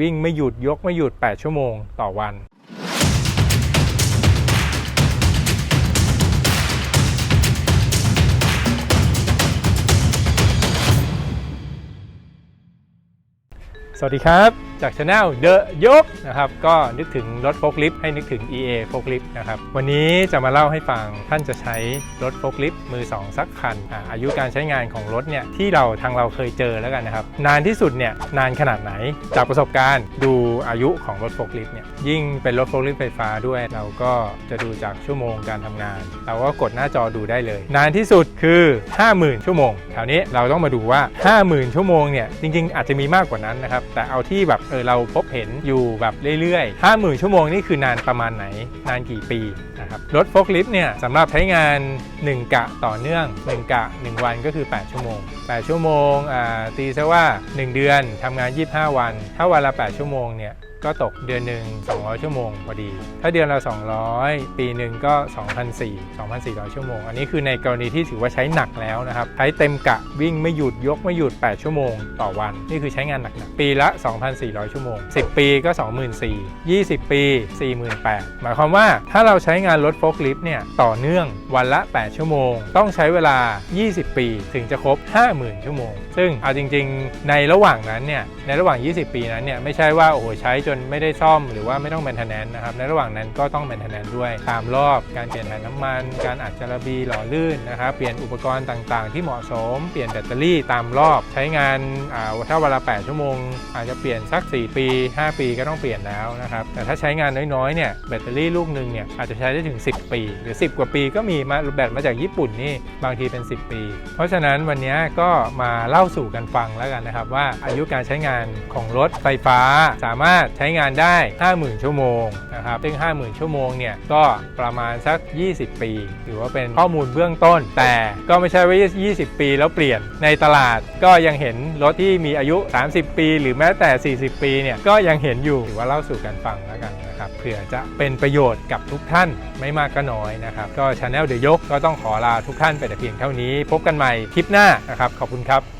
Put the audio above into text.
วิ่งไม่หยุดยกไม่หยุด 8 ชั่วโมงต่อวัน สวัสดีครับ จากช anel The ยกนะครับก็นึกถึงรถโฟล์คลิฟต์ให้นึกถึง EA โฟล์คลิฟต์นะครับวันนี้จะมาเล่าให้ฟังท่านจะใช้รถโฟล์คลิฟต์มือ 2 สักคันอาอายุการใช้งานของรถเนี่ยที่เราทางเราเคยเจอแล้วกันนะครับนานที่สุดเนี่ยนานขนาดไหน จากประสบการณ์ดูอายุของรถโฟล์คลิฟต์เนี่ยยิ่งเป็นรถโฟล์คลิฟต์ไฟฟ้าด้วยเราก็จะดูจากชั่วโมงการทำงาน เราก็กดหน้าจอดูได้เลย นานที่สุดคือ 50,000 ชั่วโมงคราวนี้เราต้องมาดูว่า 50,000 ชั่วโมงเนี่ยจริงๆ อาจจะมีมากกว่านั้นนะครับแต่เอาที่แบบเออเราพบเห็นอยู่แบบเรื่อยๆ 50,000 ชั่วโมงนี่คือนานประมาณไหน นานกี่ปีนะครับรถโฟล์คลิฟต์เนี่ยสำหรับใช้งาน 1 กะต่อเนื่อง 1 กะ 1 วันก็คือ 8 ชั่วโมง 8 ชั่วโมงอ่าตีซะว่า 1 เดือนทำงาน 25 วัน ถ้าวันละ 8 ชั่วโมงเนี่ยก็ตกเดือนหนึ่ง200 ชั่วโมงพอดี ถ้าเดือนละ 200 ปีหนึ่งก็ 2,400 2,400 ชั่วโมง อันนี้คือในกรณีที่ถือว่าใช้หนักแล้วนะครับ ใช้เต็มกะวิ่งไม่หยุดยกไม่หยุด 8 ชั่วโมงต่อวัน นี่คือใช้งานหนักๆ ปีละ 2,400ชั่วโมง 10 ปีก็ 24,000 20 ปี 48,000 หมายความว่าถ้าเราใช้งานรถโฟล์คลิฟต์เนี่ยต่อเนื่องวันละ 8 ชั่วโมง ต้องใช้เวลา 20 ปีถึงจะครบ 50,000 ชั่วโมง ซึ่งเอาจริง ๆ ในระหว่างนั้นเนี่ยในระหว่าง 20 ปีนั้นเนี่ยไม่ใช่ว่าโอ้โหใช้จนไม่ได้ซ่อมหรือว่าไม่ต้องแมนเทนแนนนะครับในระหว่างนั้นก็ต้องแมนเทนแนนด้วยตามรอบการเปลี่ยนถ่ายน้ำมัน การอัดจาระบีหล่อลื่นนะครับเปลี่ยนอุปกรณ์ต่างๆ ที่เหมาะสม เปลี่ยนแบตเตอรี่ตามรอบใช้งานอ่าถ้าเวละ8ชั่วโมง อาจจะเปลี่ยนสัก4 ปี 5 ปีก็ต้องเปลี่ยนแล้วนะครับ แต่ถ้าใช้งานน้อยๆเนี่ยแบตเตอรี่ลูกหนึ่งเนี่ยอาจจะใช้ได้ถึง 10 ปี หรือ 10 กว่าปีก็มีมาแบตมาจากญี่ปุ่นนี่บางทีเป็น 10 ปี เพราะฉะนั้นวันนี้ก็มาเล่าสู่กันฟังแล้วกันนะครับ ว่าอายุการใช้งานของรถไฟฟ้าสามารถใช้งานได้ 50,000 ชั่วโมง นะครับซึ่ง 50,000 ชั่วโมงเนี่ยก็ประมาณสัก 20 ปีถือว่าเป็นข้อมูลเบื้องต้น แต่ก็ไม่ใช่ว่า 20 ปีแล้วเปลี่ยนในตลาดก็ยังเห็นรถที่มีอายุ 30 ปี หรือแม้แต่ 40 ปีเนี่ยก็ยังเห็นอยู่ถือว่าเล่าสู่กันฟังแล้วกันนะครับเผื่อจะเป็นประโยชน์กับทุกท่านไม่มากก็น้อยนะครับก็ชาแนลเดยกก็ต้องขอลาทุกท่านไปแต่เพียงเท่านี้ พบกันใหม่คลิปหน้านะครับขอบคุณครับ